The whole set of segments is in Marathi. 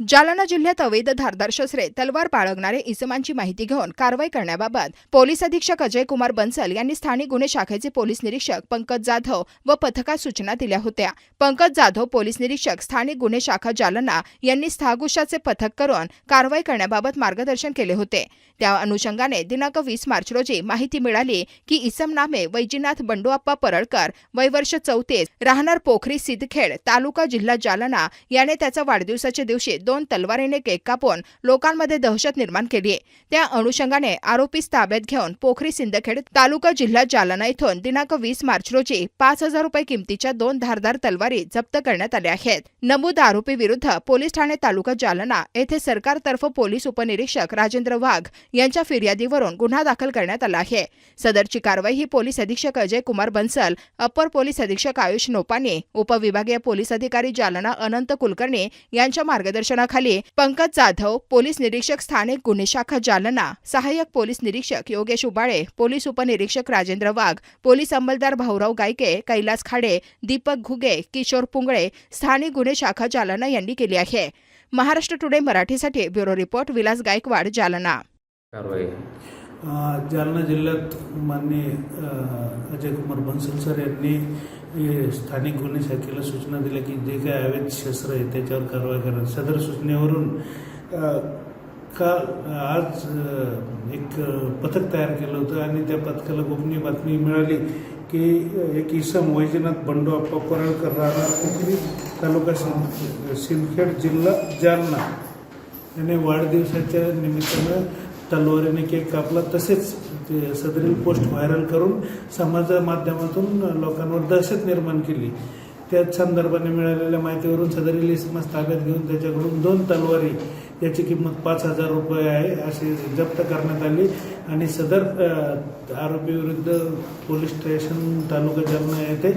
जालना जिल्ह्यात अवैध धारदार शस्त्रे तलवार बाळगणारे इसमांची माहिती घेऊन कारवाई करण्याबाबत पोलीस अधीक्षक अजय कुमार बन्सल यांनी स्थानिक गुन्हे शाखेचे पोलीस निरीक्षक पंकज जाधव व पथकास सूचना दिल्या होत्या. पंकज जाधव पोलीस निरीक्षक स्थानिक गुन्हे शाखा जालना यांनी स्थागुशाचे पथक करून कारवाई करण्याबाबत मार्गदर्शन केले होते. त्या अनुषंगाने दिनांक वीस मार्च रोजी माहिती मिळाली की इसम नामे वैजीनाथ बंडूआप्पा परळकर वयवर्ष चौतीस राहणार पोखरी सिद्धखेड तालुका जिल्हा जालना याने त्याचा वाढदिवसाच्या दिवशी दोन तलवारीने केक कापून लोकांमध्ये दहशत निर्माण केली. आहे त्या अनुषंगाने आरोपीस ताब्यात घेऊन पोखरी सिंदखेड तालुका जिल्हा जालना इथून दिनांक वीस मार्च रोजी पाच हजार रुपये किमतीच्या दोन धारदार तलवारी जप्त करण्यात आल्या आहेत. नमूद आरोपी विरुद्ध पोलीस ठाणे तालुका जालना येथे सरकारतर्फे पोलीस उपनिरीक्षक राजेंद्र वाघ यांच्या फिर्यादीवरून गुन्हा दाखल करण्यात आला आहे. सदरची कारवाई ही पोलीस अधीक्षक अजय कुमार बन्सल अप्पर पोलीस अधीक्षक आयुष नोपाने उपविभागीय पोलीस अधिकारी जालना अनंत कुलकर्णी यांच्या मार्गदर्शन मार्गदर्शनाखाली पंकज जाधव पोलीस निरीक्षक स्थानिक गुन्हे शाखा जालना सहाय्यक पोलीस निरीक्षक योगेश उबाळे पोलीस उपनिरीक्षक राजेंद्र वाघ पोलीस अंमलदार भाऊराव गायके कैलास खाडे दीपक घुगे किशोर पुंगळे स्थानिक गुन्हे शाखा जालना यांनी केली आहे. महाराष्ट्र टुडे मराठीसाठी ब्युरो रिपोर्ट विलास गायकवाड जालना. कारवाई. जालना जिल्ह्यात माननीय अजयकुमार अजय कुमार बन्सल सर यांनी हे स्थानिक गुन्हे शाखेला सूचना दिल्या की जे काही अवैध शस्त्र आहे त्याच्यावर कारवाई करा सदर सूचनेवरून का आज एक पथक तयार केलं होतं आणि त्या पथकाला गोपनीय बातमी मिळाली की एक इसम वैजनाथ बंडू आप्पा परळकर राहणार कोकणी तालुका सिं सिंदखेड जिल्हा जालना. याने वाढदिवसाच्या निमित्तानं तलवारीने केक कापला तसेच ते सदरील पोस्ट व्हायरल करून समाज माध्यमातून लोकांवर दहशत निर्माण केली. त्याच संदर्भाने मिळालेल्या माहितीवरून सदरील इसमास ताब्यात घेऊन त्याच्याकडून दोन तलवारी याची किंमत पाच हजार रुपये आहे अशी जप्त करण्यात आली. आणि सदर आरोपीविरुद्ध पोलीस स्टेशन तालुका जालना येथे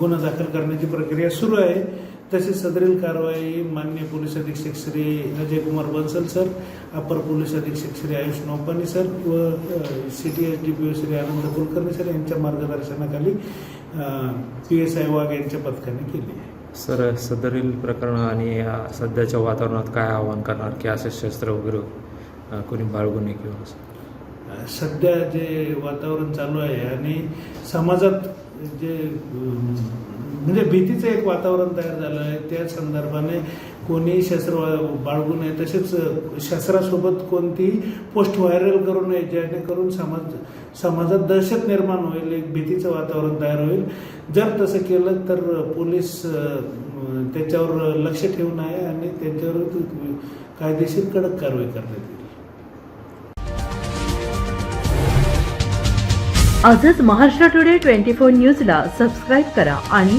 गुन्हा दाखल करण्याची प्रक्रिया सुरू आहे. तसेच सदरील कारवाई मान्य पोलीस अधीक्षक Shri Ajay Kumar Bansal sir upper police अधीक्षक श्री आयुष नौपानी सर व city S D P O Shri Anand Kulkarni sir यांच्या मार्गदर्शनाखाली पी एस आय वाघ यांच्या पथकाने केली आहे. सर सदरील प्रकरण आणि या सध्याच्या वातावरणात काय आव्हान करणार? की असे शस्त्र वगैरे कोणी बाळगू नये किंवा सध्या जे वातावरण चालू आहे आणि समाजात जे म्हणजे भीतीचं एक वातावरण तयार झालं आहे. त्या संदर्भाने कोणी शस्त्र वा- बाळगू नये तसेच शस्त्रासोबत कोणती पोस्ट व्हायरल करू नये जेणेकरून समाज समाजात दहशत निर्माण होईल एक भीतीचं वातावरण तयार होईल. जर तसं केलं तर पोलीस त्याच्यावर लक्ष ठेवून आहे आणि त्याच्यावर कायदेशीर कडक कारवाई करण्यात येईल. आजच महाराष्ट्र टुडे ट्वेंटी फोर न्यूजला सबस्क्राईब करा आणि